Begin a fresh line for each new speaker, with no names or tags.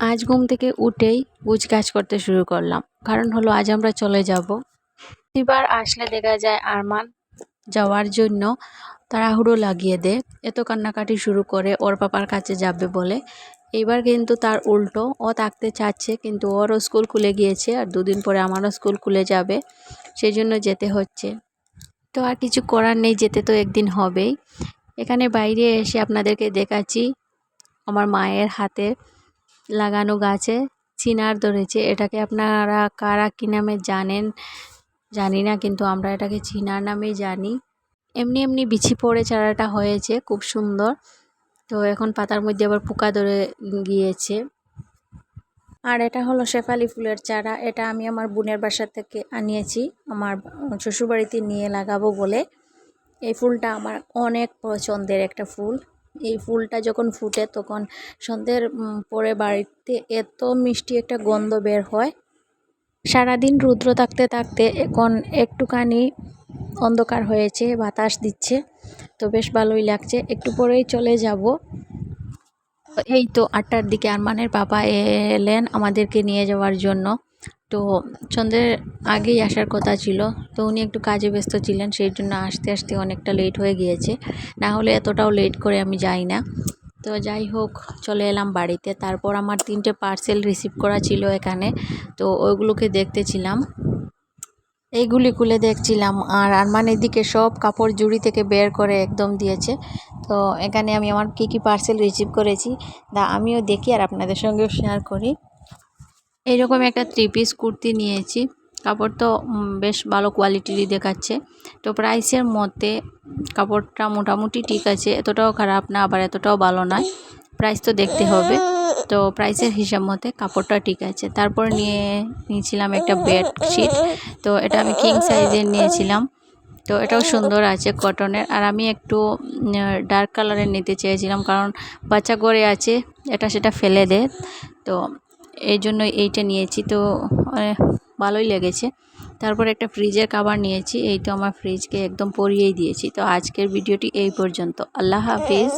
আজ ঘুম থেকে উঠেই গাছ করতে শুরু করলাম। কারণ হলো আজ আমরা চলে যাব। এবার আসলে দেখা যায় আরমান যাওয়ার জন্য তাড়াহুড়ো লাগিয়ে দে। এত কান্নাকাটি শুরু করে ওর পাপার কাছে যাবে বলে। এবার কিন্তু তার উল্টো, ও থাকতে চাচ্ছে কিন্তু ওরও স্কুল খুলে গিয়েছে আর দুদিন পরে আমারও স্কুল খুলে যাবে সেই জন্য যেতে হচ্ছে। তো আর কিছু করার নেই, যেতে তো একদিন হবেই। এখানে বাইরে এসে আপনাদেরকে দেখাচ্ছি আমার মায়ের হাতে লাগানো গাছে চিনার ধরেছে। এটাকে আপনারা কারা কী নামে জানেন? জানি না, কিন্তু আমরা এটাকে চিনার নামেই জানি। এমনি এমনি বিছি পড়ে চারাটা হয়েছে, খুব সুন্দর। তো এখন পাতার মধ্যে আবার পোকা ধরে গিয়েছে। আর এটা হলো শেফালি ফুলের চারা। এটা আমি আমার বোনের বাসা থেকে আনিয়েছি। আমার শ্বশুরবাড়িতে নিয়ে লাগাবো বলে। এই ফুলটা আমার অনেক পছন্দের একটা ফুল। এই ফুলটা যখন ফুটে তখন সন্ধ্যের পরে বাড়িতে এত মিষ্টি একটা গন্ধ বের হয়। সারাদিন রুদ্র থাকতে থাকতে এখন একটুখানি অন্ধকার হয়েছে, বাতাস দিচ্ছে, তো বেশ ভালোই লাগছে। একটু পরেই চলে যাব। এই তো আটটার দিকে আরমানের বাবা এলেন আমাদেরকে নিয়ে যাওয়ার জন্য। তো চন্দ্রের আগেই আসার কথা ছিল, তো উনি একটু কাজে ব্যস্ত ছিলেন, সেই জন্য আসতে আসতে অনেকটা লেট হয়ে গিয়েছে। না হলে এতটাও লেট করে আমি যাই না। তো যাই হোক, চলে এলাম বাড়িতে। তারপর আমার তিনটে পার্সেল রিসিভ করা ছিল এখানে, তো ওইগুলোকে দেখতেছিলাম এইগুলি খুলে দেখছিলাম, আর আরমান এদিকে সব কাপড় জুড়ি থেকে বের করে একদম দিয়েছে। তো এখানে আমি আমার কী কী পার্সেল রিসিভ করেছি, তা আমিও দেখি আর আপনাদের সঙ্গেও শেয়ার করি। এইরকম একটা থ্রি পিস কুর্তি নিয়েছি। কাপড় তো বেশ ভালো কোয়ালিটিরই দেখাচ্ছে। তো প্রাইসের মধ্যে কাপড়টা মোটামুটি ঠিক আছে, এতটাও খারাপ না, আবার এতটাও ভালো নয়। প্রাইস তো দেখতে হবে। তো প্রাইসের হিসাব মতে কাপড়টা ঠিক আছে। তারপর নিয়ে নিয়েছিলাম একটা বেডশিট তো এটা আমি কিং সাইজের নিয়েছিলাম। তো এটাও সুন্দর আছে কটনের আর আমি একটু ডার্ক কালারের নিতে চেয়েছিলাম। কারণ বাচ্চা করে আছে, এটা সেটা ফেলে দেয় তো এই জন্য এইটা নিয়েছি। তো ভালোই লেগেছে। তারপর একটা ফ্রিজের কাবার নিয়েছি। এই তো আমার ফ্রিজকে একদম পরিয়েই দিয়েছি। তো আজকের ভিডিওটি এই পর্যন্ত। আল্লাহ হাফিজ।